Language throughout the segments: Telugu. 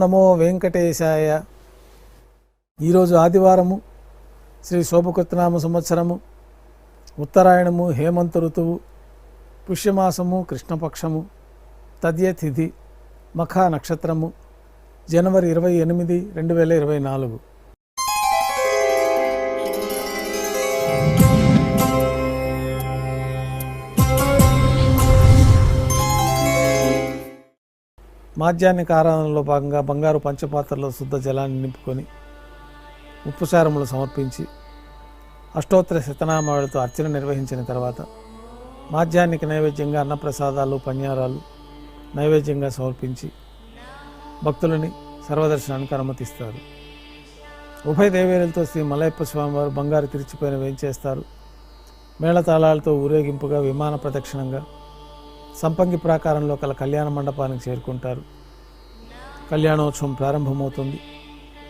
నమో వెంకటేశాయ. ఈరోజు ఆదివారము శ్రీ శోభకృతనామ సంవత్సరము ఉత్తరాయణము హేమంత ఋతువు పుష్యమాసము కృష్ణపక్షము తదియతిథి మఖా నక్షత్రము జనవరి ఇరవై ఎనిమిది రెండు వేల ఇరవై నాలుగు. మాధ్యాహ్నిక ఆరాధనలో భాగంగా బంగారు పంచపాత్రలో శుద్ధ జలాన్ని నింపుకొని ఉప్పుసారములు సమర్పించి అష్టోత్తర శతనామాలతో అర్చన నిర్వహించిన తర్వాత మాధ్యాహ్నిక నైవేద్యంగా అన్నప్రసాదాలు పన్యారాలు నైవేద్యంగా సమర్పించి భక్తులని సర్వదర్శనానికి అనుమతిస్తారు. ఉభయ దేవేరులతో శ్రీ మలయప్ప స్వామివారు బంగారు తిరిచిపోయిన వేయించేస్తారు మేళతాళాలతో ఊరేగింపుగా విమాన ప్రదక్షిణంగా సంపంగి ప్రాకారంలో కల కళ్యాణ మండపానికి చేరుకుంటారు. కళ్యాణోత్సవం ప్రారంభమవుతుంది.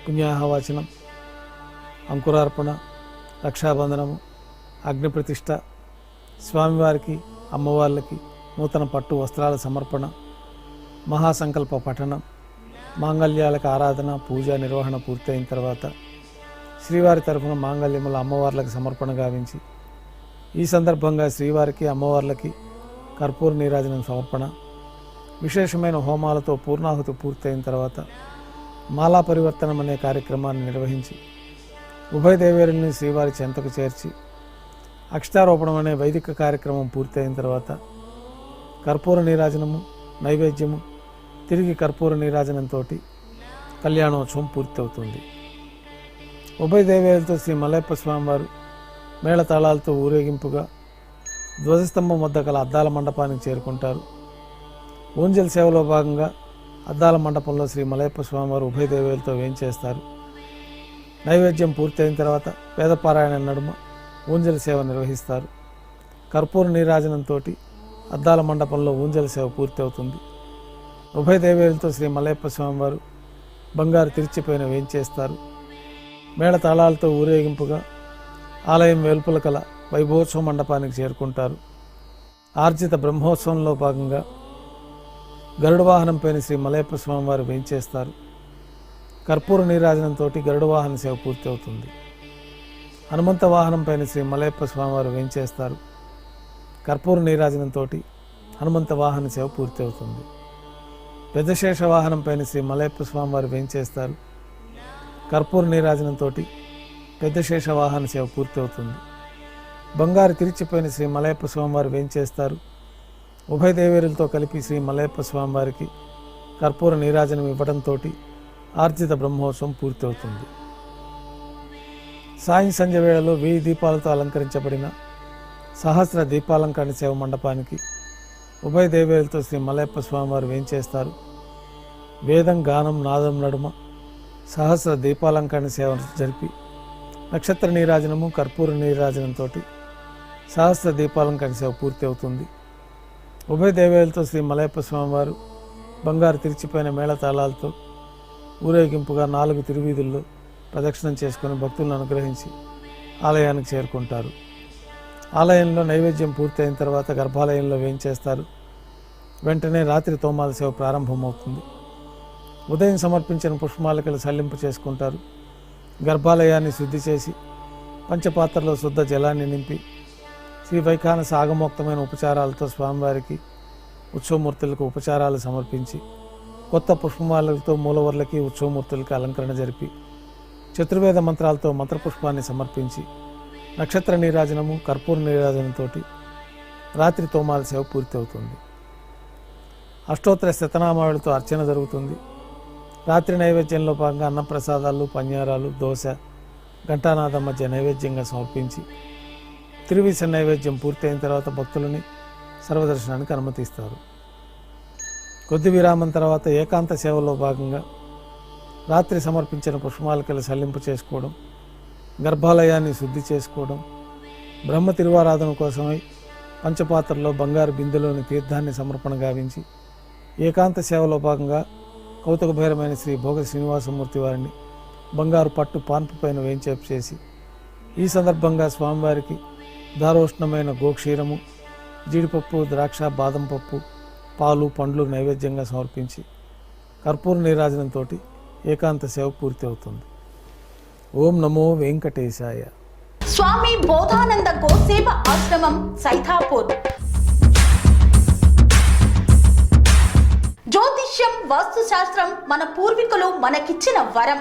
పుణ్యాహవాచనం అంకురార్పణ రక్షాబంధనము అగ్నిప్రతిష్ఠ స్వామివారికి అమ్మవార్లకి నూతన పట్టు వస్త్రాల సమర్పణ మహాసంకల్ప పఠనం మాంగళ్యాలకు ఆరాధన పూజ నిర్వహణ పూర్తయిన తర్వాత శ్రీవారి తరఫున మాంగళ్యముల అమ్మవార్లకు సమర్పణ గావించి ఈ సందర్భంగా శ్రీవారికి అమ్మవార్లకి కర్పూర నీరాజనం సమర్పణ. విశేషమైన హోమాలతో పూర్ణాహుతి పూర్తయిన తర్వాత మాలా పరివర్తనం అనే కార్యక్రమాన్ని నిర్వహించి ఉభయ దేవేరుల్ని శ్రీవారి చెంతకు చేర్చి అక్షతారోపణం అనే వైదిక కార్యక్రమం పూర్తయిన తర్వాత కర్పూర నీరాజనము నైవేద్యము తిరిగి కర్పూర నీరాజనంతో కళ్యాణోత్సవం పూర్తవుతుంది. ఉభయ దేవేరులతో శ్రీ మలయప్ప స్వామివారు మేళతాళాలతో ఊరేగింపుగా ధ్వజస్తంభం వద్ద గల అద్దాల మండపానికి చేరుకుంటారు. ఊంజల్ సేవలో భాగంగా అద్దాల మండపంలో శ్రీ మలయప్ప స్వామివారు ఉభయ దేవేలతో వేయించేస్తారు నైవేద్యం పూర్తయిన తర్వాత వేదపారాయణ నడుమ ఊంజల సేవ నిర్వహిస్తారు. కర్పూర నీరాజనంతో అద్దాల మండపంలో ఊంజల సేవ పూర్తవుతుంది. ఉభయ దేవేలతో శ్రీ మలయప్ప స్వామివారు బంగారు తిరిచిపోయిన వేయించేస్తారు మేళతాళాలతో ఊరేగింపుగా ఆలయం వెలుపల కల వైభవోత్సవ మండపానికి చేరుకుంటారు. ఆర్జిత బ్రహ్మోత్సవంలో భాగంగా గరుడ వాహనంపైన శ్రీ మలయప్ప స్వామివారు వేయించేస్తారు కర్పూర నీరాజనంతో గరుడ వాహన సేవ పూర్తి అవుతుంది. హనుమంత వాహనంపైన శ్రీ మలయప్ప స్వామివారు వేయించేస్తారు కర్పూర నీరాజనంతో హనుమంత వాహన సేవ పూర్తి అవుతుంది. పెద్దశేష వాహనంపైన శ్రీ మలయప్ప స్వామివారు వేయించేస్తారు కర్పూర నీరాజనంతో పెద్దశేష వాహన సేవ పూర్తి అవుతుంది. బంగారు తిరిచిపోయిన శ్రీ మలయప్ప స్వామివారు వేంచేస్తారు ఉభయ దేవేరులతో కలిపి శ్రీ మలయప్ప స్వామివారికి కర్పూర నీరాజనం ఇవ్వడంతో ఆర్జిత బ్రహ్మోత్సవం పూర్తవుతుంది. సాయం సంధ్య వేళలో వెయ్యి దీపాలతో అలంకరించబడిన సహస్ర దీపాలంకరణ సేవ మండపానికి ఉభయ దేవేరులతో శ్రీ మలయప్ప స్వామివారు వేంచేస్తారు వేదం గానం నాదం నడుమ సహస్ర దీపాలంకరణ సేవ జరిపి నక్షత్ర నీరాజనము కర్పూర నీరాజనంతో సహస్ర దీపాలంకరణ సేవ పూర్తి అవుతుంది. ఉభయ దేవాలయాలతో శ్రీ మలయప్ప స్వామివారు బంగారు తిరిచిపోయిన మేళతాళాలతో ఊరేగింపుగా నాలుగు తిరువీధుల్లో ప్రదక్షిణం చేసుకుని భక్తులను అనుగ్రహించి ఆలయానికి చేరుకుంటారు. ఆలయంలో నైవేద్యం పూర్తయిన తర్వాత గర్భాలయంలో వేయించేస్తారు వెంటనే రాత్రి తోమాల సేవ ప్రారంభమవుతుంది. ఉదయం సమర్పించిన పుష్పమాలికలు సల్లింపు చేసుకుంటారు. గర్భాలయాన్ని శుద్ధి చేసి పంచపాత్రలో శుద్ధ జలాన్ని నింపి శ్రీ వైఖాన సాగమోక్తమైన ఉపచారాలతో స్వామివారికి ఉత్సవమూర్తులకు ఉపచారాలు సమర్పించి కొత్త పుష్పమాలలతో మూలవర్లకి ఉత్సవమూర్తులకి అలంకరణ జరిపి చతుర్వేద మంత్రాలతో మంత్రపుష్పాన్ని సమర్పించి నక్షత్ర నీరాజనము కర్పూర నీరాజనంతో రాత్రి తోమాల సేవ పూర్తి అవుతుంది అష్టోత్తర శతనామాలతో అర్చన జరుగుతుంది. రాత్రి నైవేద్యంలో భాగంగా అన్నప్రసాదాలు పన్యారాలు దోశ ఘంటానాదం మధ్య నైవేద్యంగా సమర్పించి తిరువిస నైవేద్యం పూర్తయిన తర్వాత భక్తులని సర్వదర్శనానికి అనుమతిస్తారు. కొద్ది విరామం తర్వాత ఏకాంత సేవలో భాగంగా రాత్రి సమర్పించిన పుష్పమాలకల సల్లింపు చేసుకోవడం గర్భాలయాన్ని శుద్ధి చేసుకోవడం బ్రహ్మ తిరువారాధన కోసమై పంచపాత్రలో బంగారు బిందెలోని తీర్థాన్ని సమర్పణ గావించి ఏకాంత సేవలో భాగంగా కౌతుకభైరమైన శ్రీ భోగ శ్రీనివాసమూర్తి వారిని బంగారు పట్టు పాన్పు పైన వేంచేపు చేసి ఈ సందర్భంగా స్వామివారికి దారోష్ణమైన గోక్షీరము జీడిపప్పు ద్రాక్ష బాదం పప్పు పాలు పండ్లు నైవేద్యంగా సమర్పించి కర్పూర నీరాజనంతో ఏకాంత సేవ పూర్తి అవుతుంది. ఓం నమో వెంకటేశాయ. స్వామి బోధానంద గోసేవ ఆశ్రమం సైథాపూర్ జ్యోతిష్యం వాస్తుశాస్త్రం మన పూర్వీకులు మనకిచ్చిన వరం.